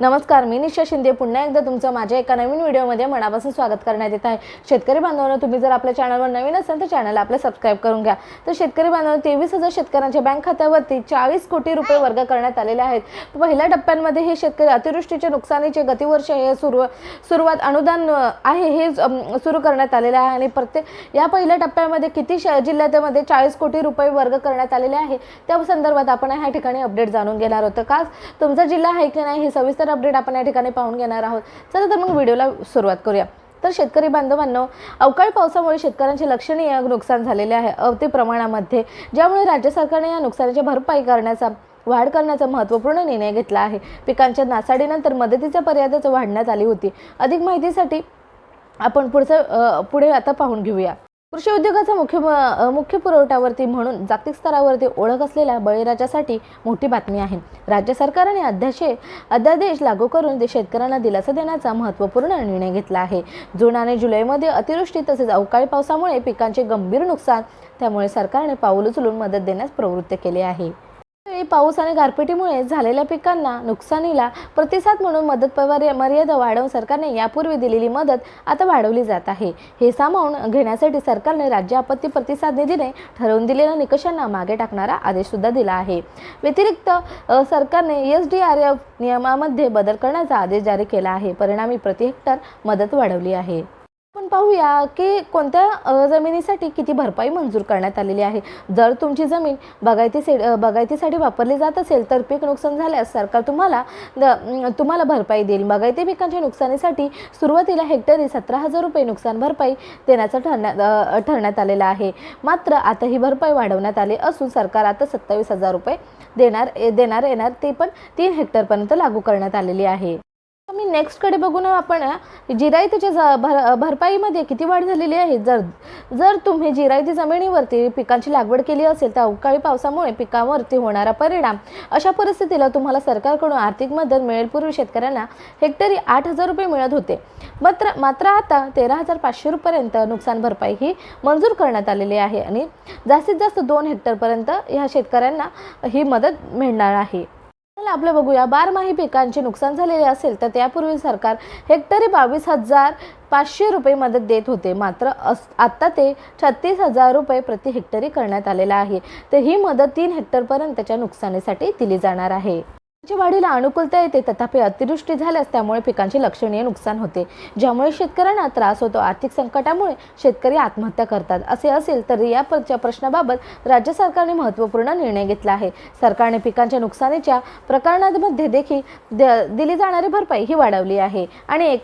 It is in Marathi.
नमस्कार मी निशा शिंदे. पुन्हा एकदा तुमचं माझ्या एका नवीन व्हिडिओमध्ये मनापासून स्वागत करण्यात येत आहे. शेतकरी बांधवांना तुम्ही जर आपल्या चॅनलवर नवीन असाल तर चॅनलला आपलं सबस्क्राईब करून घ्या. तर शेतकरी बांधवांना तेवीस हजार शेतकऱ्यांच्या बँक खात्यावरती चाळीस कोटी रुपये वर्ग करण्यात आलेले आहेत. पहिल्या टप्प्यांमध्ये हे शेतकरी अतिवृष्टीच्या नुकसानीचे गतिवर्ष हे सुरू सुरुवात अनुदान आहे हे सुरू करण्यात आलेले आहे. आणि प्रत्येक या पहिल्या टप्प्यामध्ये किती श- जिल्ह्यामध्ये चाळीस कोटी रुपये वर्ग करण्यात आलेले आहे त्या संदर्भात आपण ह्या ठिकाणी अपडेट जाणून घेणार होतं का तुमचा जिल्हा आहे की नाही हे सविस्तर अपडेट आपण या ठिकाणी पाहून घेणार आहोत. चला तर मग व्हिडिओला सुरुवात करूया. तर शेतकरी बांधवांनो अवकाळी पावसामुळे शेतकऱ्यांचे लक्षणीय नुकसान झालेले आहे अवती प्रमाणामध्ये ज्यामुळे राज्य सरकारने या नुकसानाची भरपाई करण्याचा वाढ करण्याचा महत्त्वपूर्ण निर्णय घेतला आहे. पिकांच्या नासाडीनंतर मदतीच्या पर्यादाच वाढण्यात आली होती. अधिक माहितीसाठी आपण पुढचं पुढे आता पाहून घेऊया. कृषी उद्योगाचा मुख्य मुख्य पुरवठ्यावरती म्हणून जागतिक स्तरावरती ओळख असलेल्या बळीराजासाठी मोठी बातमी आहे. राज्य सरकारने अध्याशे अध्यादेश लागू करून ते शेतकऱ्यांना दिलासा देण्याचा महत्त्वपूर्ण निर्णय घेतला आहे. जून आणि जुलैमध्ये अतिवृष्टी तसेच अवकाळी पावसामुळे पिकांचे गंभीर नुकसान त्यामुळे सरकारने पाऊल उचलून मदत देण्यास प्रवृत्त केले आहे. पाऊस आणि गारपिटीमुळे झालेल्या पिकांना नुकसानीला प्रतिसाद म्हणून मदत मर्यादा वाढवून सरकारने यापूर्वी दिलेली मदत आता वाढवली जात आहे. हे सामावून घेण्यासाठी सरकारने राज्य आपत्ती प्रतिसाद निधीने ठरवून दिलेल्या निकषांना मागे टाकणारा आदेश सुद्धा दिला आहे. व्यतिरिक्त सरकारने एस डी आर एफ नियमामध्ये बदल करण्याचा आदेश जारी केला आहे. परिणामी प्रति हेक्टर मदत वाढवली आहे. आपण पाहूया की कोणत्या जमिनीसाठी किती भरपाई मंजूर करण्यात आलेली आहे? जर तुमची जमीन बागायती से बागायतीसाठी वापरली जात असेल तर पीक नुकसान झाल्यास सरकार तुम्हाला द- तुम्हाला भरपाई देईल. बागायती पिकांच्या नुकसानीसाठी सुरुवातीला हेक्टरी सतरा हजार रुपये नुकसान भरपाई देण्याचं ठरण्यात ठरण्यात आलेलं आहे. मात्र आता ही भरपाई वाढवण्यात आली असून सरकार आता सत्तावीस हजार रुपये देणार देणार येणार ते पण तीन हेक्टरपर्यंत लागू करण्यात आलेली आहे. मी नेक्स्टकडे बघून आपण जिरायतीच्या ज- भर भरपाईमध्ये किती वाढ झालेली आहे? जर जर तुम्ही जिरायती जमिनीवरती पिकांची लागवड केली असेल तर अवकाळी पावसामुळे पिकांवरती होणारा परिणाम अशा परिस्थितीला तुम्हाला सरकारकडून आर्थिक मदत मिळेल. पूर्वी शेतकऱ्यांना हेक्टरी आठ हजार रुपये मिळत होते. मात्र मात्र आता तेरा हजार पाचशे रुपयेपर्यंत नुकसान भरपाई ही मंजूर करण्यात आलेली आहे आणि जास्तीत जास्त दोन हेक्टरपर्यंत ह्या शेतकऱ्यांना ही मदत मिळणार आहे. आपलं बघूया. बारमाही पिकांचे नुकसान झालेले असेल तर त्यापूर्वी सरकार हेक्टरी बावीस हजार पाचशे रुपये मदत देत होते. मात्र अस आत्ता ते छत्तीस हजार रुपये प्रति हेक्टरी करण्यात आलेलं आहे. तर ही मदत तीन हेक्टरपर्यंतच्या नुकसानीसाठी दिली जाणार आहे. वाढीला अनुकूलता येते तथापि अतिवृष्टी झाल्यास त्यामुळे पिकांचे लक्षणीय नुकसान होते. ज्यामुळे शेतकऱ्यांना त्रास होतो आर्थिक संकटामुळे शेतकरी आत्महत्या करतात. असे असेल तर या प्रश्नाबाबत राज्य सरकारने महत्त्वपूर्ण निर्णय घेतला आहे. सरकारने पिकांच्या नुकसानीच्या प्रकरणांमध्ये देखील द- दिली जाणारी भरपाई ही वाढवली आहे. आणि एक